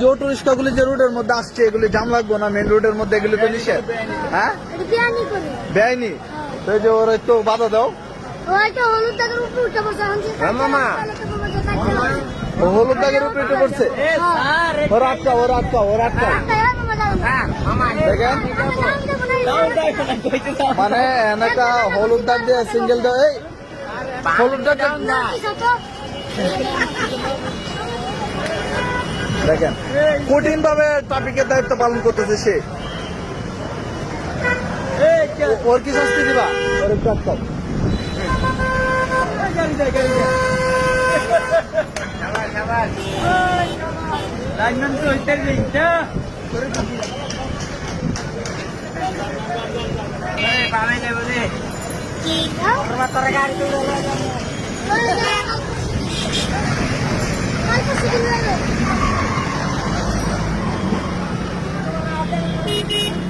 যে অটো রিক্সাগুলি যে রোডের মধ্যে আসছে এগুলি জাম লাগবো না? মেন রোডের মধ্যে এগুলি তো নিষেধ। হ্যাঁ? করে বেআইনি? তো যে ওর একটু বাধা দাও। হলুদ দাগের উপরে উঠে বসে আমি হ্যাঁ, পড়ছে ওর আটকা ওর আটকা ওর আটকা। দেখেন। মানে এনেকা হলুদ দাগ দিয়ে সিঙ্গেল এই হলুদ দাগ দেখেন কঠিন ভাবে ট্রাফিকের দায়িত্ব পালন করতেছে সে। ওর কি শাস্তি দিবা? ওর আটকাও। You.